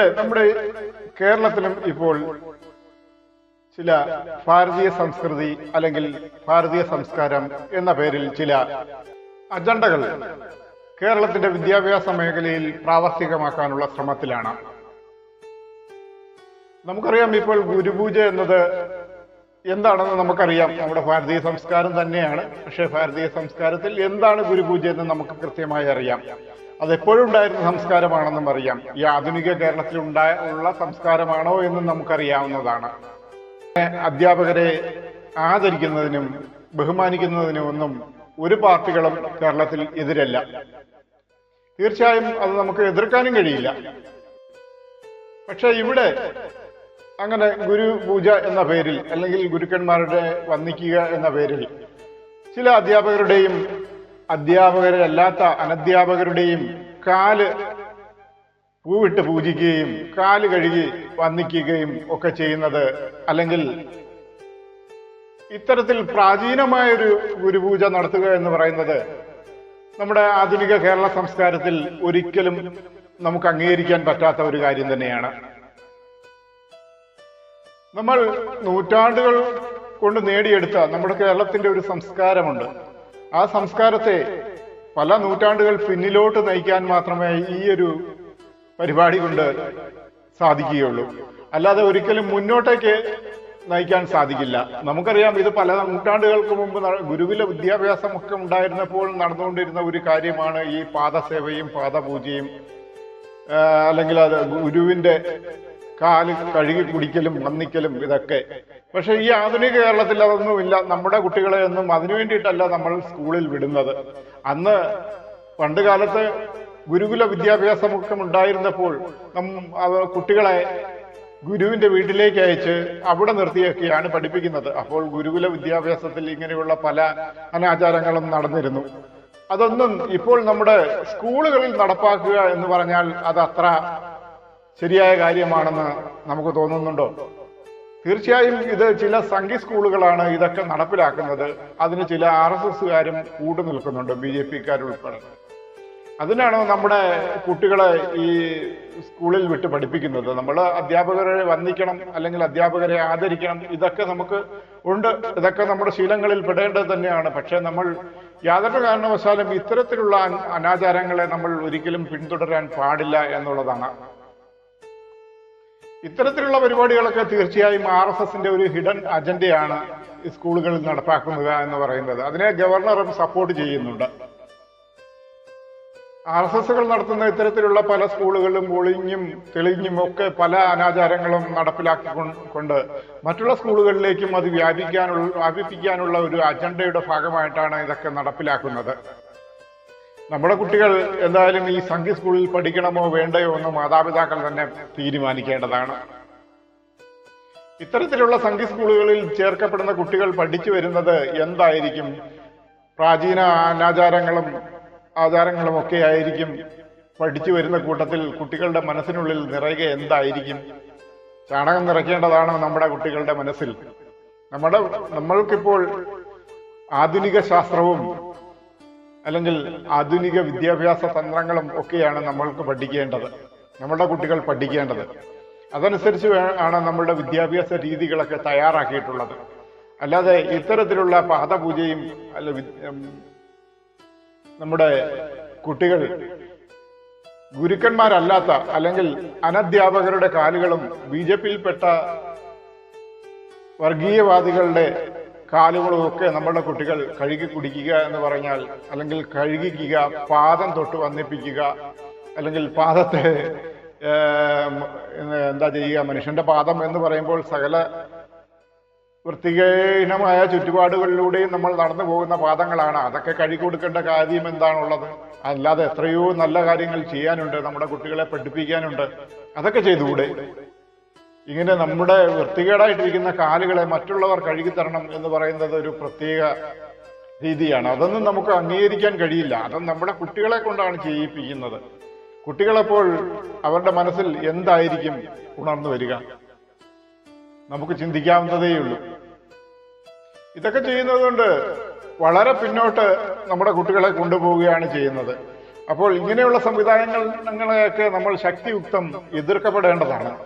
ഇവിടെ നമ്മുടെ കേരളത്തിലും ഇപ്പോൾ ചില ഭാരതീയ സംസ്കൃതി അല്ലെങ്കിൽ ഭാരതീയ സംസ്കാരം എന്ന പേരിൽ ചില അജണ്ടകൾ കേരളത്തിന്റെ വിദ്യാഭ്യാസ മേഖലയിൽ പ്രാവർത്തികമാക്കാനുള്ള ശ്രമത്തിലാണ്. നമുക്കറിയാം ഇപ്പോൾ ഗുരുപൂജ എന്നത് എന്താണെന്ന് നമുക്കറിയാം. നമ്മുടെ ഭാരതീയ സംസ്കാരം തന്നെയാണ്. പക്ഷേ ഭാരതീയ സംസ്കാരത്തിൽ എന്താണ് ഗുരുപൂജ എന്ന് നമുക്ക് കൃത്യമായി അറിയാം. അത് എപ്പോഴും ഉണ്ടായിരുന്ന സംസ്കാരമാണെന്നും അറിയാം. ഈ ആധുനിക കേരളത്തിൽ ഉണ്ടായ ഉള്ള സംസ്കാരമാണോ എന്നും നമുക്കറിയാവുന്നതാണ്. അധ്യാപകരെ ആദരിക്കുന്നതിനും ബഹുമാനിക്കുന്നതിനും ഒന്നും ഒരു പാർട്ടികളും കേരളത്തിൽ എതിരല്ല. തീർച്ചയായും അത് നമുക്ക് എതിർക്കാനും കഴിയില്ല. പക്ഷെ ഇവിടെ അങ്ങനെ ഗുരു പൂജ എന്ന പേരിൽ അല്ലെങ്കിൽ ഗുരുക്കന്മാരുടെ വന്ദിക്കുക എന്ന പേരിൽ ചില അധ്യാപകരുടെയും അധ്യാപകരല്ലാത്ത അനധ്യാപകരുടെയും കാൽ പൂവിട്ട് പൂജിക്കുകയും കാൽ കഴുകി വന്ദിക്കുകയും ഒക്കെ ചെയ്യുന്നത് അല്ലെങ്കിൽ ഇത്തരത്തിൽ പ്രാചീനമായൊരു ഗുരുപൂജ നടത്തുക എന്ന് പറയുന്നത് നമ്മുടെ ആധുനിക കേരള സംസ്കാരത്തിൽ ഒരിക്കലും നമുക്ക് അംഗീകരിക്കാൻ പറ്റാത്ത ഒരു കാര്യം തന്നെയാണ്. നമ്മൾ നൂറ്റാണ്ടുകൾ കൊണ്ട് നേടിയെടുത്ത നമ്മുടെ കേരളത്തിന്റെ ഒരു സംസ്കാരമുണ്ട്. ആ സംസ്കാരത്തെ പല നൂറ്റാണ്ടുകൾ പിന്നിലോട്ട് നയിക്കാൻ മാത്രമേ ഈ ഒരു പരിപാടി കൊണ്ട് സാധിക്കുകയുള്ളൂ. അല്ലാതെ ഒരിക്കലും മുന്നോട്ടേക്ക് നയിക്കാൻ സാധിക്കില്ല. നമുക്കറിയാം ഇത് പല നൂറ്റാണ്ടുകൾക്ക് മുമ്പ് ഗുരുവിലെ വിദ്യാഭ്യാസം ഒക്കെ ഉണ്ടായിരുന്നപ്പോൾ നടന്നുകൊണ്ടിരുന്ന ഒരു കാര്യമാണ് ഈ പാദസേവയും പാദപൂജയും. അല്ലെങ്കിൽ അത് ഗുരുവിന്റെ കാൽ കഴുകി കുടിക്കലും വന്നിക്കലും ഇതൊക്കെ. പക്ഷെ ഈ ആധുനിക കേരളത്തിൽ അതൊന്നുമില്ല. നമ്മുടെ കുട്ടികളെ ഒന്നും അതിനു വേണ്ടിയിട്ടല്ല നമ്മൾ സ്കൂളിൽ വിടുന്നത്. അന്ന് പണ്ട് കാലത്ത് ഗുരുകുല വിദ്യാഭ്യാസമൊക്കെ ഉണ്ടായിരുന്നപ്പോൾ കുട്ടികളെ ഗുരുവിന്റെ വീട്ടിലേക്ക് അയച്ച് അവിടെ നിർത്തിയൊക്കെയാണ് പഠിപ്പിക്കുന്നത്. അപ്പോൾ ഗുരുകുല വിദ്യാഭ്യാസത്തിൽ ഇങ്ങനെയുള്ള പല അനാചാരങ്ങളും നടന്നിരുന്നു. അതൊന്നും ഇപ്പോൾ നമ്മുടെ സ്കൂളുകളിൽ നടപ്പാക്കുക എന്ന് പറഞ്ഞാൽ അത് അത്ര ശരിയായ കാര്യമാണെന്ന് നമുക്ക് തോന്നുന്നുണ്ടോ? തീർച്ചയായും ഇത് ചില സംഘി സ്കൂളുകളാണ് ഇതൊക്കെ നടപ്പിലാക്കുന്നത്. അതിന് ചില ആർ എസ് എസ്സുകാരും കൂട്ടു നിൽക്കുന്നുണ്ട് ബി ജെ പിക്കാരുൾപ്പെടെ. അതിനാണ് നമ്മുടെ കുട്ടികളെ ഈ സ്കൂളിൽ വിട്ട് പഠിപ്പിക്കുന്നത്. നമ്മൾ അധ്യാപകരെ വന്ദിക്കണം അല്ലെങ്കിൽ അധ്യാപകരെ ആദരിക്കണം ഇതൊക്കെ നമുക്ക് ഉണ്ട്. ഇതൊക്കെ നമ്മുടെ ശീലങ്ങളിൽ പെടേണ്ടത് തന്നെയാണ്. പക്ഷേ നമ്മൾ യാതൊരു കാരണവശാലും ഇത്തരത്തിലുള്ള അനാചാരങ്ങളെ നമ്മൾ ഒരിക്കലും പിന്തുടരാൻ പാടില്ല എന്നുള്ളതാണ് ഇത്തരത്തിലുള്ള പരിപാടികളൊക്കെ തീർച്ചയായും ആർ എസ് എസിന്റെ ഒരു ഹിഡൻ അജണ്ടയാണ് സ്കൂളുകളിൽ നടപ്പാക്കുന്നത് എന്ന് പറയുന്നത്. അതിനെ ഗവർണറും സപ്പോർട്ട് ചെയ്യുന്നുണ്ട്. ആർ എസ് എസുകൾ നടത്തുന്ന ഇത്തരത്തിലുള്ള പല സ്കൂളുകളിലും ഒളിഞ്ഞും തെളിഞ്ഞും ഒക്കെ പല അനാചാരങ്ങളും നടപ്പിലാക്കി കൊണ്ട് മറ്റുള്ള സ്കൂളുകളിലേക്കും അത് വ്യാപിക്കാനുള്ള വ്യാപിപ്പിക്കാനുള്ള ഒരു അജണ്ടയുടെ ഭാഗമായിട്ടാണ് ഇതൊക്കെ നടപ്പിലാക്കുന്നത്. നമ്മുടെ കുട്ടികൾ എന്തായാലും ഈ സംഘി സ്കൂളിൽ പഠിക്കണമോ വേണ്ടയോ എന്ന് മാതാപിതാക്കൾ തന്നെ തീരുമാനിക്കേണ്ടതാണ്. ഇത്തരത്തിലുള്ള സംഘി സ്കൂളുകളിൽ ചേർക്കപ്പെടുന്ന കുട്ടികൾ പഠിച്ചു വരുന്നത് എന്തായിരിക്കും? പ്രാചീന അനാചാരങ്ങളും ആചാരങ്ങളും ഒക്കെ ആയിരിക്കും. പഠിച്ചു വരുന്ന കൂട്ടത്തിൽ കുട്ടികളുടെ മനസ്സിനുള്ളിൽ നിറയുക എന്തായിരിക്കും? ചാണകം നിറയ്ക്കേണ്ടതാണ് നമ്മുടെ കുട്ടികളുടെ മനസ്സിൽ. നമ്മുടെ നമ്മൾക്കിപ്പോൾ ആധുനിക ശാസ്ത്രവും അല്ലെങ്കിൽ ആധുനിക വിദ്യാഭ്യാസ തന്ത്രങ്ങളും ഒക്കെയാണ് നമ്മൾക്ക് പഠിക്കേണ്ടത്. നമ്മുടെ കുട്ടികൾ പഠിക്കേണ്ടത്. അതനുസരിച്ച് ആണ് നമ്മളുടെ വിദ്യാഭ്യാസ രീതികളൊക്കെ തയ്യാറാക്കിയിട്ടുള്ളത്. അല്ലാതെ ഇത്തരത്തിലുള്ള പാദപൂജയും അല്ല നമ്മുടെ കുട്ടികൾ ഗുരുക്കന്മാരല്ലാത്ത അല്ലെങ്കിൽ അനധ്യാപകരുടെ കാലുകളും ബി ജെ പിയിൽപ്പെട്ട വർഗീയവാദികളുടെ കാലുകളും ഒക്കെ നമ്മുടെ കുട്ടികൾ കഴുകി കുടിക്കുക എന്ന് പറഞ്ഞാൽ അല്ലെങ്കിൽ കഴുകിക്കുക പാദം തൊട്ട് വന്നിപ്പിക്കുക അല്ലെങ്കിൽ പാദത്തെ എന്താ ചെയ്യുക മനുഷ്യന്റെ പാദം എന്ന് പറയുമ്പോൾ സകല വൃത്തിഹീനമായ ചുറ്റുപാടുകളിലൂടെയും നമ്മൾ നടന്നു പോകുന്ന പാദങ്ങളാണ്. അതൊക്കെ കഴുകി കൊടുക്കേണ്ട കാര്യം എന്താണുള്ളത്? അല്ലാതെ എത്രയോ നല്ല കാര്യങ്ങൾ ചെയ്യാനുണ്ട് നമ്മുടെ കുട്ടികളെ പഠിപ്പിക്കാനുണ്ട്. അതൊക്കെ ചെയ്തുകൂടെ? ഇങ്ങനെ നമ്മുടെ വൃത്തികേടായിട്ടിരിക്കുന്ന കാലുകളെ മറ്റുള്ളവർ കഴുകി തരണം എന്ന് പറയുന്നത് ഒരു പ്രത്യേക രീതിയാണ്. അതൊന്നും നമുക്ക് അംഗീകരിക്കാൻ കഴിയില്ല. അത് നമ്മുടെ കുട്ടികളെ കൊണ്ടാണ് ചെയ്യിപ്പിക്കുന്നത്. കുട്ടികളെപ്പോൾ അവരുടെ മനസ്സിൽ എന്തായിരിക്കും ഉണർന്നു വരിക? നമുക്ക് ചിന്തിക്കാവുന്നതേയുള്ളൂ ഇതൊക്കെ ചെയ്യുന്നത് കൊണ്ട് വളരെ പിന്നോട്ട് നമ്മുടെ കുട്ടികളെ കൊണ്ടുപോവുകയാണ് ചെയ്യുന്നത്. അപ്പോൾ ഇങ്ങനെയുള്ള സംവിധാനങ്ങളെയൊക്കെ നമ്മൾ ശക്തിയുക്തം എതിർക്കപ്പെടേണ്ടതാണ്.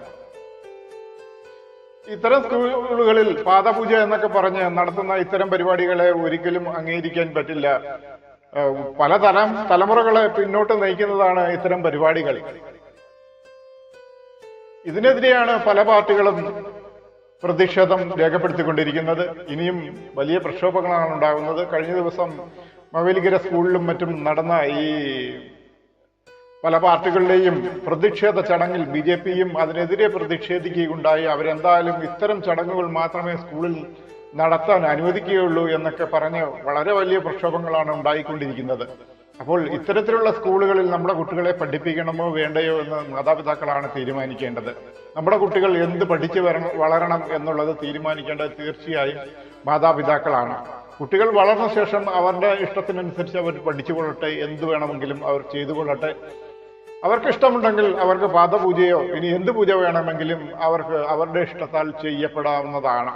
ഇത്തരം സ്കൂളുകളിൽ പാദപൂജ എന്നൊക്കെ പറഞ്ഞ് നടത്തുന്ന ഇത്തരം പരിപാടികളെ ഒരിക്കലും അംഗീകരിക്കാൻ പറ്റില്ല. പലതരം തലമുറകളെ പിന്നോട്ട് നയിക്കുന്നതാണ് ഇത്തരം പരിപാടികൾ. ഇതിനെതിരെയാണ് പല പാർട്ടികളും പ്രതിഷേധം രേഖപ്പെടുത്തിക്കൊണ്ടിരിക്കുന്നത്. ഇനിയും വലിയ പ്രക്ഷോഭങ്ങളാണ് ഉണ്ടാകുന്നത്. കഴിഞ്ഞ ദിവസം മവേലിക്കര സ്കൂളിലും മറ്റും നടന്ന ഈ പല പാർട്ടികളുടെയും പ്രതിഷേധ ചടങ്ങിൽ ബി ജെ പിയും അതിനെതിരെ പ്രതിഷേധിക്കുകയുണ്ടായി. അവരെന്തായാലും ഇത്തരം ചടങ്ങുകൾ മാത്രമേ സ്കൂളിൽ നടത്താൻ അനുവദിക്കുകയുള്ളൂ എന്നൊക്കെ പറഞ്ഞ് വളരെ വലിയ പ്രക്ഷോഭങ്ങളാണ് ഉണ്ടായിക്കൊണ്ടിരിക്കുന്നത്. അപ്പോൾ ഇത്തരത്തിലുള്ള സ്കൂളുകളിൽ നമ്മുടെ കുട്ടികളെ പഠിപ്പിക്കണമോ വേണ്ടയോ എന്ന് മാതാപിതാക്കളാണ് തീരുമാനിക്കേണ്ടത്. നമ്മുടെ കുട്ടികൾ എന്ത് പഠിച്ചു വരണം വളരണം എന്നുള്ളത് തീരുമാനിക്കേണ്ടത് തീർച്ചയായും മാതാപിതാക്കളാണ്. കുട്ടികൾ വളർന്ന ശേഷം അവരുടെ ഇഷ്ടത്തിനനുസരിച്ച് അവർ പഠിച്ചു പഠിച്ചുകൊള്ളട്ടെ എന്ത് വേണമെങ്കിലും അവർ ചെയ്തുകൊള്ളട്ടെ അവർക്ക് ഇഷ്ടമുണ്ടെങ്കിൽ അവർക്ക് പാദപൂജയോ ഇനി എന്ത് പൂജ വേണമെങ്കിലും അവർക്ക് അവരുടെ ഇഷ്ടത്താൽ ചെയ്യപ്പെടാവുന്നതാണ്.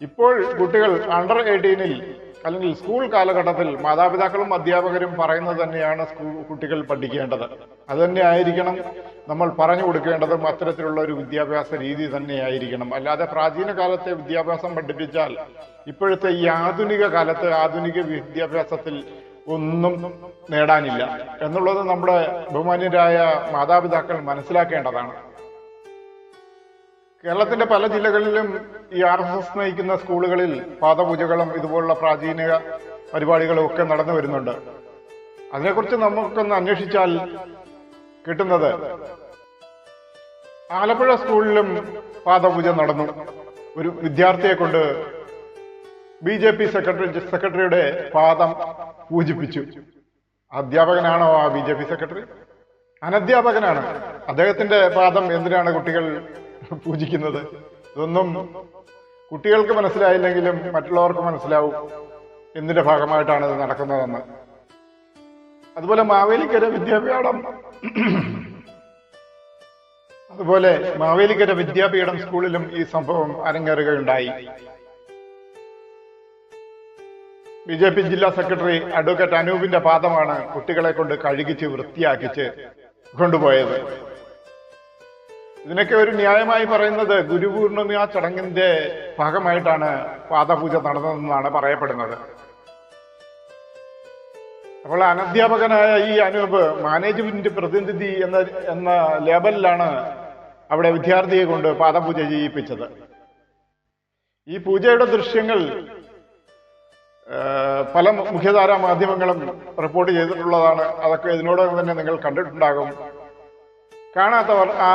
ഇപ്പോൾ കുട്ടികൾ അണ്ടർ എയ്റ്റീനിൽ അല്ലെങ്കിൽ സ്കൂൾ കാലഘട്ടത്തിൽ മാതാപിതാക്കളും അധ്യാപകരും പറയുന്നത് തന്നെയാണ് സ്കൂൾ കുട്ടികൾ പഠിക്കേണ്ടത്. അത് തന്നെ ആയിരിക്കണം. നമ്മൾ പറഞ്ഞു കൊടുക്കേണ്ടതും അത്തരത്തിലുള്ള ഒരു വിദ്യാഭ്യാസ രീതി തന്നെയായിരിക്കണം അല്ലാതെ പ്രാചീന കാലത്തെ വിദ്യാഭ്യാസം പഠിപ്പിച്ചാൽ ഇപ്പോഴത്തെ ഈ ആധുനിക കാലത്ത് ആധുനിക വിദ്യാഭ്യാസത്തിൽ ഒന്നും നേടാനില്ല. എന്നുള്ളത് നമ്മുടെ ബഹുമാന്യരായ മാതാപിതാക്കൾ മനസ്സിലാക്കേണ്ടതാണ്. കേരളത്തിന്റെ പല ജില്ലകളിലും ഈ ആർ എസ് എസ് നയിക്കുന്ന സ്കൂളുകളിൽ പാദപൂജകളും ഇതുപോലുള്ള പ്രാചീന പരിപാടികളും ഒക്കെ നടന്നു വരുന്നുണ്ട്. അതിനെക്കുറിച്ച് നമുക്കൊന്ന് അന്വേഷിച്ചാൽ കിട്ടുന്നത് ആലപ്പുഴ സ്കൂളിലും പാദപൂജ നടന്നു. ഒരു വിദ്യാർത്ഥിയെ കൊണ്ട് ബി ജെ പി സെക്രട്ടറി സെക്രട്ടറിയുടെ പാദം പൂജിപ്പിച്ചു. അധ്യാപകനാണോ ആ ബി ജെ പി സെക്രട്ടറി? അനധ്യാപകനാണ്. അദ്ദേഹത്തിന്റെ പാദം എന്തിനാണ് കുട്ടികൾ പൂജിക്കുന്നത്? ഇതൊന്നും കുട്ടികൾക്ക് മനസ്സിലായില്ലെങ്കിലും മറ്റുള്ളവർക്ക് മനസ്സിലാവും എന്തിന്റെ ഭാഗമായിട്ടാണ് ഇത് നടക്കുന്നതെന്ന്. അതുപോലെ മാവേലിക്കര വിദ്യാപീഠം അതുപോലെ മാവേലിക്കര വിദ്യാപീഠം സ്കൂളിലും ഈ സംഭവം അരങ്ങേറുകയുണ്ടായി. ബി ജെ പി ജില്ലാ സെക്രട്ടറി അഡ്വക്കേറ്റ് അനൂപിന്റെ പാദമാണ് കുട്ടികളെ കൊണ്ട് കഴുകിച്ച് വൃത്തിയാക്കിച്ച് കൊണ്ടുപോയത്. ഇതിനൊക്കെ ഒരു ന്യായമായി പറയുന്നത് ഗുരുപൂർണിമ ചടങ്ങിന്റെ ഭാഗമായിട്ടാണ് പാദപൂജ നടന്നതെന്നാണ് പറയപ്പെടുന്നത്. അപ്പോൾ അനധ്യാപകനായ ഈ അനൂപ് മാനേജ്മെന്റ് പ്രതിനിധി എന്ന എന്ന ലേബലിലാണ് അവിടെ വിദ്യാർത്ഥിയെ കൊണ്ട് പാദപൂജ ചെയ്യിപ്പിച്ചത്. ഈ പൂജയുടെ ദൃശ്യങ്ങൾ പല മുഖ്യധാര മാധ്യമങ്ങളും റിപ്പോർട്ട് ചെയ്തിട്ടുള്ളതാണ്. അതൊക്കെ ഇതിനോടകം തന്നെ നിങ്ങൾ കണ്ടിട്ടുണ്ടാകും. കാണാത്തവർ ആ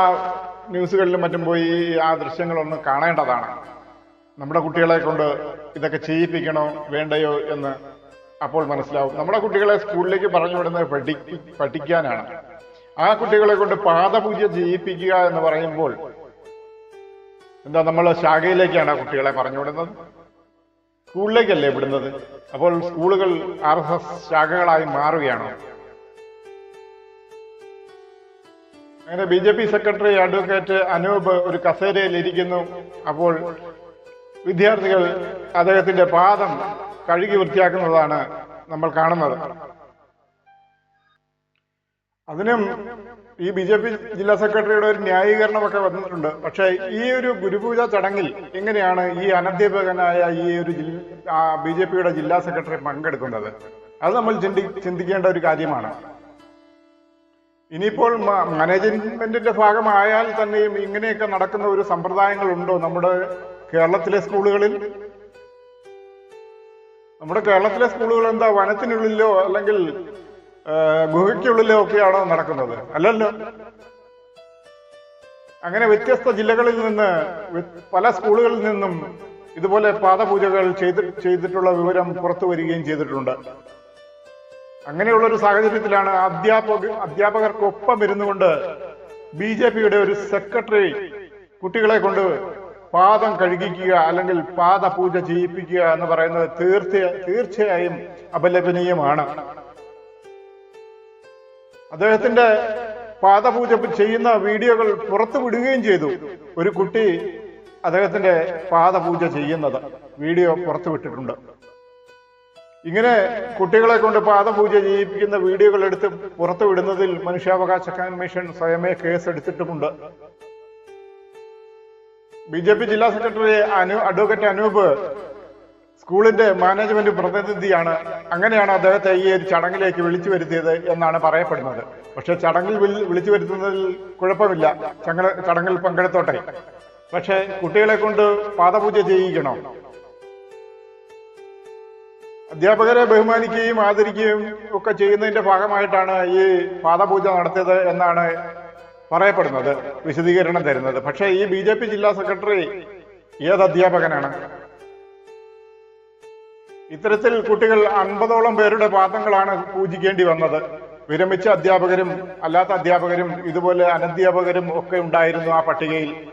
ന്യൂസുകളിലും മറ്റും പോയി ആ ദൃശ്യങ്ങളൊന്ന് കാണേണ്ടതാണ്. നമ്മുടെ കുട്ടികളെ കൊണ്ട് ഇതൊക്കെ ചെയ്യിപ്പിക്കണോ വേണ്ടയോ എന്ന് അപ്പോൾ മനസ്സിലാവും. നമ്മുടെ കുട്ടികളെ സ്കൂളിലേക്ക് പറഞ്ഞു വിടുന്നത് പഠി പഠിക്കാനാണ്. ആ കുട്ടികളെ കൊണ്ട് പാദപൂജ ചെയ്യിപ്പിക്കുക എന്ന് പറയുമ്പോൾ എന്താ നമ്മൾ ശാഖയിലേക്കാണ് കുട്ടികളെ പറഞ്ഞു വിടുന്നത്? സ്കൂളിലേക്കല്ലേ വിടുന്നത്? അപ്പോൾ സ്കൂളുകൾ ആർ എസ് എസ് ശാഖകളായി മാറുകയാണോ? അങ്ങനെ B J P secretary advocate Anoop ഒരു കസേരയിൽ ഇരിക്കുന്നു അപ്പോൾ വിദ്യാർത്ഥികൾ അദ്ദേഹത്തിന്റെ പാദം കഴുകി വൃത്തിയാക്കുന്നതാണ് നമ്മൾ കാണുന്നത്. അതിനും ഈ ബി ജെ പി ജില്ലാ സെക്രട്ടറിയുടെ ഒരു ന്യായീകരണമൊക്കെ വന്നിട്ടുണ്ട്. പക്ഷെ ഈ ഒരു ഗുരുപൂജ ചടങ്ങിൽ എങ്ങനെയാണ് ഈ അനധ്യാപകനായ ഈ ഒരു ബി ജെ പിയുടെ ജില്ലാ സെക്രട്ടറി പങ്കെടുക്കുന്നത്? അത് നമ്മൾ ചിന്തി ചിന്തിക്കേണ്ട ഒരു കാര്യമാണ്. ഇനിയിപ്പോൾ മാനേജ്മെന്റിന്റെ ഭാഗമായാൽ തന്നെയും ഇങ്ങനെയൊക്കെ നടക്കുന്ന ഒരു സമ്പ്രദായങ്ങൾ ഉണ്ടോ നമ്മുടെ കേരളത്തിലെ സ്കൂളുകളിൽ? നമ്മുടെ കേരളത്തിലെ സ്കൂളുകൾ എന്താ വനത്തിനുള്ളിലോ അല്ലെങ്കിൽ ഗുഹയ്ക്കുള്ളിലോ ഒക്കെയാണോ നടക്കുന്നത്? അല്ലല്ലോ. അങ്ങനെ വ്യത്യസ്ത ജില്ലകളിൽ നിന്ന് പല സ്കൂളുകളിൽ നിന്നും ഇതുപോലെ പാദപൂജകൾ ചെയ്ത് ചെയ്തിട്ടുള്ള വിവരം പുറത്തു വരികയും ചെയ്തിട്ടുണ്ട്. അങ്ങനെയുള്ള ഒരു സാഹചര്യത്തിലാണ് അധ്യാപക അധ്യാപകർക്കൊപ്പം ഇരുന്നുകൊണ്ട് ബി ജെ പിയുടെ ഒരു സെക്രട്ടറി കുട്ടികളെ കൊണ്ട് പാദം കഴുകിക്കുക അല്ലെങ്കിൽ പാദപൂജ ചെയ്യിപ്പിക്കുക എന്ന് പറയുന്നത് തീർച്ച തീർച്ചയായും അപലപനീയമാണ്. അദ്ദേഹത്തിന്റെ പാദപൂജ ചെയ്യുന്ന വീഡിയോകൾ പുറത്തു വിടുകയും ചെയ്തു. ഒരു കുട്ടി അദ്ദേഹത്തിന്റെ പാദപൂജ ചെയ്യുന്നത് വീഡിയോ പുറത്തു വിട്ടിട്ടുണ്ട്. ഇങ്ങനെ കുട്ടികളെ കൊണ്ട് പാദപൂജ ചെയ്യിപ്പിക്കുന്ന വീഡിയോകൾ എടുത്ത് പുറത്തു വിടുന്നതിൽ മനുഷ്യാവകാശ കമ്മീഷൻ സ്വയമേ കേസ് എടുത്തിട്ടുമുണ്ട് ബി ജെ പി ജില്ലാ സെക്രട്ടറി അനു അഡ്വക്കേറ്റ് അനൂപ് സ്കൂളിന്റെ മാനേജ്മെന്റ് പ്രതിനിധിയാണ്. അങ്ങനെയാണ് അദ്ദേഹത്തെ ഈ ഒരു ചടങ്ങിലേക്ക് വിളിച്ചു വരുത്തിയത് എന്നാണ് പറയപ്പെടുന്നത്. പക്ഷെ ചടങ്ങിൽ വിളിച്ചു വരുത്തുന്നതിൽ കുഴപ്പമില്ല. ചടങ്ങിൽ പങ്കെടുത്തോട്ടെ. പക്ഷെ കുട്ടികളെ കൊണ്ട് പാദപൂജ ചെയ്യിക്കണോ? അധ്യാപകരെ ബഹുമാനിക്കുകയും ആദരിക്കുകയും ഒക്കെ ചെയ്യുന്നതിന്റെ ഭാഗമായിട്ടാണ് ഈ പാദപൂജ നടത്തിയത് എന്നാണ് പറയപ്പെടുന്നത് വിശദീകരണം തരുന്നത്. പക്ഷേ ഈ ബി ജില്ലാ സെക്രട്ടറി ഏത് അധ്യാപകനാണ് ഇത്തരത്തിൽ കുട്ടികൾ അൻപതോളം പേരുടെ പാദങ്ങളാണ് പൂജിക്കേണ്ടി വന്നത്. വിരമിച്ച അധ്യാപകരും അല്ലാത്ത അധ്യാപകരും ഇതുപോലെ അനധ്യാപകരും ഒക്കെ ഉണ്ടായിരുന്നു ആ പട്ടികയിൽ.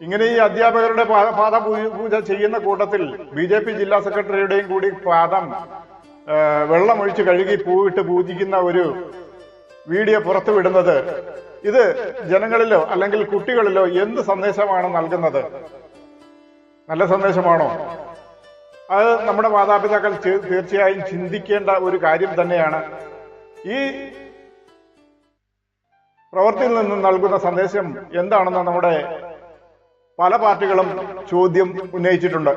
ഇങ്ങനെ ഈ അധ്യാപകരുടെ പാദ പൂജ- ചെയ്യുന്ന കൂട്ടത്തിൽ ബി ജെ പി ജില്ലാ സെക്രട്ടറിയുടെയും കൂടി പാദം വെള്ളമൊഴിച്ച് കഴുകി പൂവിട്ട് പൂജിക്കുന്ന ഒരു വീഡിയോ പുറത്തുവിടുന്നത് ഇത് ജനങ്ങളിലോ അല്ലെങ്കിൽ കുട്ടികളിലോ എന്ത് സന്ദേശമാണ് നൽകുന്നത്? നല്ല സന്ദേശമാണോ? അത് നമ്മുടെ മാതാപിതാക്കൾ തീർച്ചയായും ചിന്തിക്കേണ്ട ഒരു കാര്യം തന്നെയാണ്. ഈ പ്രവൃത്തിയിൽ നിന്നും നൽകുന്ന സന്ദേശം എന്താണെന്ന് നമ്മുടെ പല പാർട്ടികളും ചോദ്യം ഉന്നയിച്ചിട്ടുണ്ട്.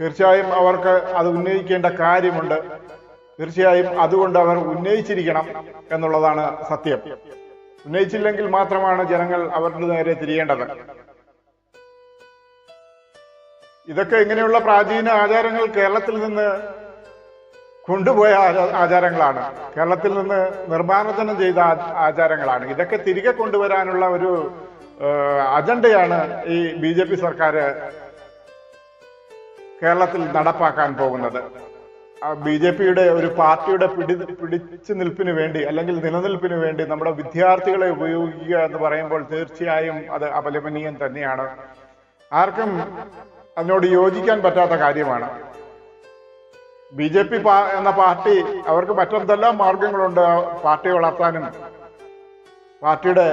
തീർച്ചയായും അവർക്ക് അത് ഉന്നയിക്കേണ്ട കാര്യമുണ്ട്. തീർച്ചയായും അതുകൊണ്ട് അവർ ഉന്നയിച്ചിരിക്കണം എന്നുള്ളതാണ് സത്യം. ഉന്നയിച്ചില്ലെങ്കിൽ മാത്രമാണ് ജനങ്ങൾ അവരുടെ നേരെ തിരിയേണ്ടത്. ഇതൊക്കെ ഇങ്ങനെയുള്ള പ്രാചീന ആചാരങ്ങൾ കേരളത്തിൽ നിന്ന് കൊണ്ടുപോയ ആചാരങ്ങളാണ്. കേരളത്തിൽ നിന്ന് നിർമ്മാർജനം ചെയ്ത ആചാരങ്ങളാണ്. ഇതൊക്കെ തിരികെ കൊണ്ടുവരാനുള്ള ഒരു അജണ്ടയാണ് ഈ ബി ജെ പി സർക്കാർ കേരളത്തിൽ നടപ്പാക്കാൻ പോകുന്നത്. ബി ജെ പിയുടെ ഒരു പാർട്ടിയുടെ പിടി പിടിച്ചു നിൽപ്പിന് വേണ്ടി അല്ലെങ്കിൽ നിലനിൽപ്പിന് വേണ്ടി നമ്മുടെ വിദ്യാർത്ഥികളെ ഉപയോഗിക്കുക എന്ന് പറയുമ്പോൾ തീർച്ചയായും അത് അപലപനീയം തന്നെയാണ്. ആർക്കും അതിനോട് യോജിക്കാൻ പറ്റാത്ത കാര്യമാണ്. ബി ജെ പി എന്ന പാർട്ടി അവർക്ക് മറ്റെന്തെല്ലാം മാർഗങ്ങളുണ്ട് പാർട്ടി വളർത്താനും പാർട്ടിയുടെ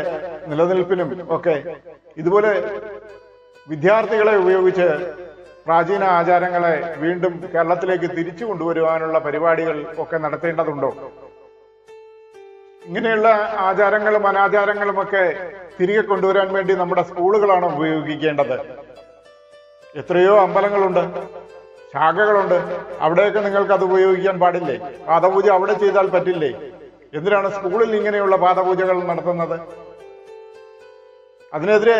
നിലനിൽപ്പിനും ഒക്കെ. ഇതുപോലെ വിദ്യാർത്ഥികളെ ഉപയോഗിച്ച് പ്രാചീന ആചാരങ്ങളെ വീണ്ടും കേരളത്തിലേക്ക് തിരിച്ചു കൊണ്ടുവരുവാനുള്ള പരിപാടികൾ ഒക്കെ നടത്തേണ്ടതുണ്ടോ? ഇങ്ങനെയുള്ള ആചാരങ്ങളും അനാചാരങ്ങളും ഒക്കെ തിരികെ കൊണ്ടുവരാൻ വേണ്ടി നമ്മുടെ സ്കൂളുകളാണ് ഉപയോഗിക്കേണ്ടത്. എത്രയോ അമ്പലങ്ങളുണ്ട് ശാഖകളുണ്ട്. അവിടെയൊക്കെ നിങ്ങൾക്ക് അത് ഉപയോഗിക്കാൻ പാടില്ലേ? പാദപൂജ അവിടെ ചെയ്താൽ പറ്റില്ലേ? എന്തിനാണ് സ്കൂളിൽ ഇങ്ങനെയുള്ള പാദപൂജകൾ നടത്തുന്നത്? അതിനെതിരെ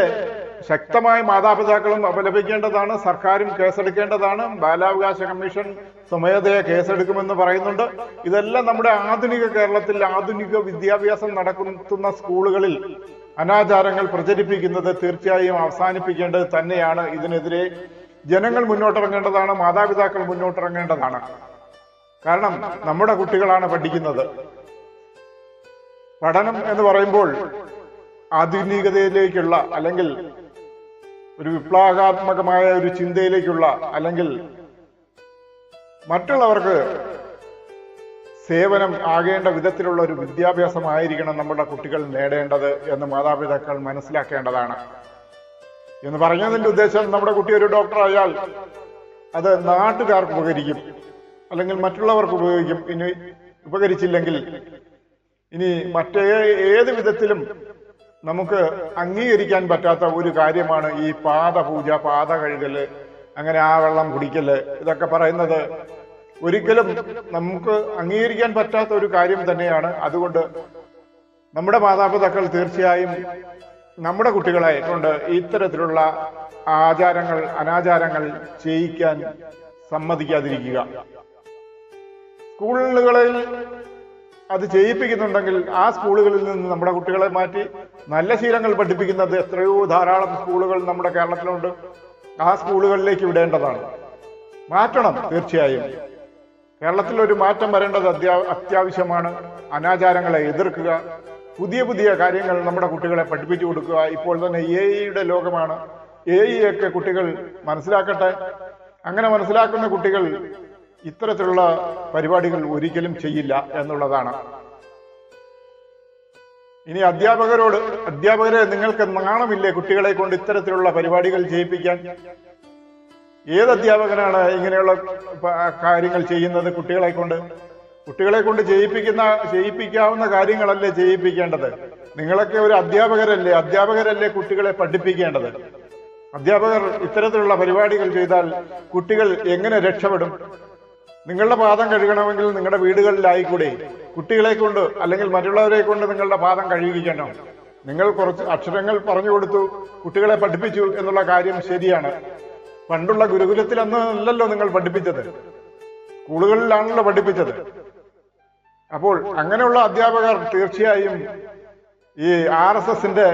ശക്തമായി മാതാപിതാക്കളും അപലപിക്കേണ്ടതാണ് സർക്കാരും കേസെടുക്കേണ്ടതാണ്. ബാലാവകാശ കമ്മീഷൻ സ്വമേധയെ കേസെടുക്കുമെന്ന് പറയുന്നുണ്ട്. ഇതെല്ലാം നമ്മുടെ ആധുനിക കേരളത്തിൽ ആധുനിക വിദ്യാഭ്യാസം നടക്കുന്ന സ്കൂളുകളിൽ അനാചാരങ്ങൾ പ്രചരിപ്പിക്കുന്നത് തീർച്ചയായും അവസാനിപ്പിക്കേണ്ടത് തന്നെയാണ്. ഇതിനെതിരെ ജനങ്ങൾ മുന്നോട്ടിറങ്ങേണ്ടതാണ് മാതാപിതാക്കൾ മുന്നോട്ടിറങ്ങേണ്ടതാണ്. കാരണം നമ്മുടെ കുട്ടികളാണ് പഠിക്കുന്നത്. പഠനം എന്ന് പറയുമ്പോൾ ആധുനികതയിലേക്കുള്ള അല്ലെങ്കിൽ ഒരു വിപ്ലവാത്മകമായ ഒരു ചിന്തയിലേക്കുള്ള അല്ലെങ്കിൽ മറ്റുള്ളവർക്ക് സേവനം ആകേണ്ട വിധത്തിലുള്ള ഒരു വിദ്യാഭ്യാസമായിരിക്കണം നമ്മുടെ കുട്ടികൾ നേടേണ്ടത് എന്ന് മാതാപിതാക്കൾ മനസ്സിലാക്കേണ്ടതാണ്. എന്ന് പറഞ്ഞതിന്റെ ഉദ്ദേശം നമ്മുടെ കുട്ടി ഒരു ഡോക്ടർ ആയാൽ അത് നാട്ടുകാർക്ക് ഉപകരിക്കും അല്ലെങ്കിൽ മറ്റുള്ളവർക്ക് ഉപയോഗിക്കും. ഇനി ഉപകരിച്ചില്ലെങ്കിൽ ഇനി മറ്റേ ഏത് വിധത്തിലും നമുക്ക് അംഗീകരിക്കാൻ പറ്റാത്ത ഒരു കാര്യമാണ് ഈ പാദപൂജ പാത കഴുകൽ അങ്ങനെ ആ വെള്ളം കുടിക്കൽ ഇതൊക്കെ പറയുന്നത് ഒരിക്കലും നമുക്ക് അംഗീകരിക്കാൻ പറ്റാത്ത ഒരു കാര്യം തന്നെയാണ്. അതുകൊണ്ട് നമ്മുടെ മാതാപിതാക്കൾ തീർച്ചയായും നമ്മുടെ കുട്ടികളെ കൊണ്ട് ഇത്തരത്തിലുള്ള ആചാരങ്ങൾ അനാചാരങ്ങൾ ചെയ്യിക്കാൻ സമ്മതിക്കാതിരിക്കുക. സ്കൂളുകളിൽ അത് ചെയ്യിപ്പിക്കുന്നുണ്ടെങ്കിൽ ആ സ്കൂളുകളിൽ നിന്ന് നമ്മുടെ കുട്ടികളെ മാറ്റി നല്ല ശീലങ്ങൾ പഠിപ്പിക്കുന്നത് എത്രയോ ധാരാളം സ്കൂളുകൾ നമ്മുടെ കേരളത്തിലുണ്ട്. ആ സ്കൂളുകളിലേക്ക് വിടേണ്ടതാണ്. മാറ്റണം തീർച്ചയായും. കേരളത്തിൽ ഒരു മാറ്റം വരേണ്ടത് അത്യാ അത്യാവശ്യമാണ്. അനാചാരങ്ങളെ എതിർക്കുക. പുതിയ പുതിയ കാര്യങ്ങൾ നമ്മുടെ കുട്ടികളെ പഠിപ്പിച്ചു കൊടുക്കുക. ഇപ്പോൾ തന്നെ എ ഐയുടെ ലോകമാണ്. എ ഒക്കെ കുട്ടികൾ മനസ്സിലാക്കട്ടെ. അങ്ങനെ മനസ്സിലാക്കുന്ന കുട്ടികൾ ഇത്തരത്തിലുള്ള പരിപാടികൾ ഒരിക്കലും ചെയ്യില്ല എന്നുള്ളതാണ്. ഇനി അധ്യാപകരോട് അധ്യാപകരെ നിങ്ങൾക്ക് നാണമില്ലേ കുട്ടികളെ കൊണ്ട് ഇത്തരത്തിലുള്ള പരിപാടികൾ ചെയ്യിപ്പിക്കാൻ? ഏത് അധ്യാപകനാണ് ഇങ്ങനെയുള്ള കാര്യങ്ങൾ ചെയ്യുന്നത് കുട്ടികളെ കൊണ്ട്? കുട്ടികളെ കൊണ്ട് ചെയ്യിപ്പിക്കുന്ന ചെയ്യിപ്പിക്കാവുന്ന കാര്യങ്ങളല്ലേ ചെയ്യിപ്പിക്കേണ്ടത്? നിങ്ങളൊക്കെ ഒരു അധ്യാപകരല്ലേ? അധ്യാപകരല്ലേ കുട്ടികളെ പഠിപ്പിക്കേണ്ടത്? അധ്യാപകർ ഇത്തരത്തിലുള്ള പരിപാടികൾ ചെയ്താൽ കുട്ടികൾ എങ്ങനെ രക്ഷപ്പെടും? നിങ്ങളുടെ പാദം കഴുകണമെങ്കിൽ നിങ്ങളുടെ വീടുകളിലായിക്കൂടെ? കുട്ടികളെ കൊണ്ട് അല്ലെങ്കിൽ മറ്റുള്ളവരെ കൊണ്ട് നിങ്ങളുടെ പാദം കഴുകിക്കണം? നിങ്ങൾ കുറച്ച് അക്ഷരങ്ങൾ പറഞ്ഞു കൊടുത്തു കുട്ടികളെ പഠിപ്പിച്ചു എന്നുള്ള കാര്യം ശരിയാണ്. പണ്ടുള്ള ഗുരുകുലത്തിൽ അന്ന് അല്ലല്ലോ നിങ്ങൾ പഠിപ്പിച്ചത്. സ്കൂളുകളിലാണല്ലോ പഠിപ്പിച്ചത്. അപ്പോൾ അങ്ങനെയുള്ള അധ്യാപകർ തീർച്ചയായും ഈ ആർ എസ് എസിന്റെ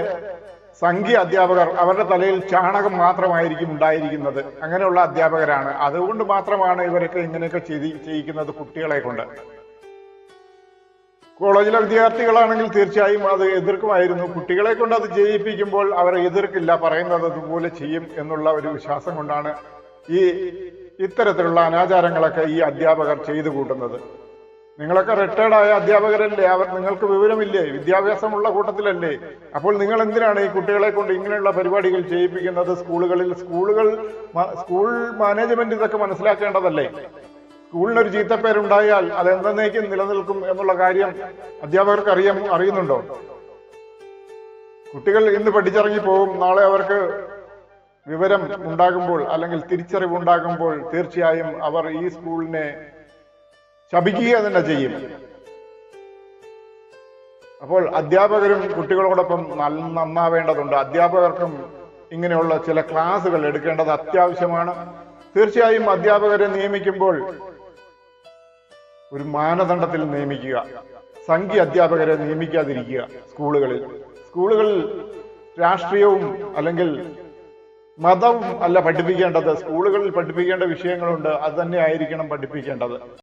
സംഘീയ അധ്യാപകർ അവരുടെ തലയിൽ ചാണകം മാത്രമായിരിക്കും ഉണ്ടായിരിക്കുന്നത്. അങ്ങനെയുള്ള അധ്യാപകരാണ്. അതുകൊണ്ട് മാത്രമാണ് ഇവരൊക്കെ ഇങ്ങനെയൊക്കെ ചെയ്തി ചെയ്യിക്കുന്നത് കുട്ടികളെ കൊണ്ട്. കോളേജിലെ വിദ്യാർത്ഥികളാണെങ്കിൽ തീർച്ചയായും അത് എതിർക്കുമായിരുന്നു. കുട്ടികളെ കൊണ്ട് അത് ചെയ്യിപ്പിക്കുമ്പോൾ അവർ എതിർക്കില്ല പറയുന്നത് അതുപോലെ ചെയ്യും എന്നുള്ള ഒരു വിശ്വാസം കൊണ്ടാണ് ഈ ഇത്തരത്തിലുള്ള അനാചാരങ്ങളൊക്കെ ഈ അധ്യാപകർ ചെയ്തു കൂട്ടുന്നത്. നിങ്ങളൊക്കെ റിട്ടയർഡായ അധ്യാപകരല്ലേ? അവർ നിങ്ങൾക്ക് വിവരമില്ലേ? വിദ്യാഭ്യാസമുള്ള കൂട്ടത്തിലല്ലേ? അപ്പോൾ നിങ്ങൾ എന്തിനാണ് ഈ കുട്ടികളെ കൊണ്ട് ഇങ്ങനെയുള്ള പരിപാടികൾ ചെയ്യിപ്പിക്കുന്നത്? സ്കൂളുകളിൽ സ്കൂളുകൾ സ്കൂൾ മാനേജ്മെന്റ് ഇതൊക്കെ മനസ്സിലാക്കേണ്ടതല്ലേ? സ്കൂളിനൊരു ചീത്തപ്പേരുണ്ടായാൽ അത് എന്തെന്നേക്കും നിലനിൽക്കും എന്നുള്ള കാര്യം അധ്യാപകർക്ക് അറിയാം അറിയുന്നുണ്ടോ? കുട്ടികൾ ഇന്ന് പഠിച്ചിറങ്ങി പോകും നാളെ അവർക്ക് വിവരം ഉണ്ടാകുമ്പോൾ അല്ലെങ്കിൽ തിരിച്ചറിവ് ഉണ്ടാകുമ്പോൾ തീർച്ചയായും അവർ ഈ സ്കൂളിനെ ശപിക്കുക തന്നെ ചെയ്യും. അപ്പോൾ അധ്യാപകരും കുട്ടികളോടൊപ്പം നന്നാവേണ്ടതുണ്ട്. അധ്യാപകർക്കും ഇങ്ങനെയുള്ള ചില ക്ലാസുകൾ എടുക്കേണ്ടത് അത്യാവശ്യമാണ്. തീർച്ചയായും അധ്യാപകരെ നിയമിക്കുമ്പോൾ ഒരു മാനദണ്ഡത്തിൽ നിയമിക്കുക. സംഖ്യ അധ്യാപകരെ നിയമിക്കാതിരിക്കുക സ്കൂളുകളിൽ. സ്കൂളുകളിൽ രാഷ്ട്രീയവും അല്ലെങ്കിൽ മതവും അല്ല പഠിപ്പിക്കേണ്ടത്. സ്കൂളുകളിൽ പഠിപ്പിക്കേണ്ട വിഷയങ്ങളുണ്ട്. അത് തന്നെ ആയിരിക്കണം പഠിപ്പിക്കേണ്ടത്.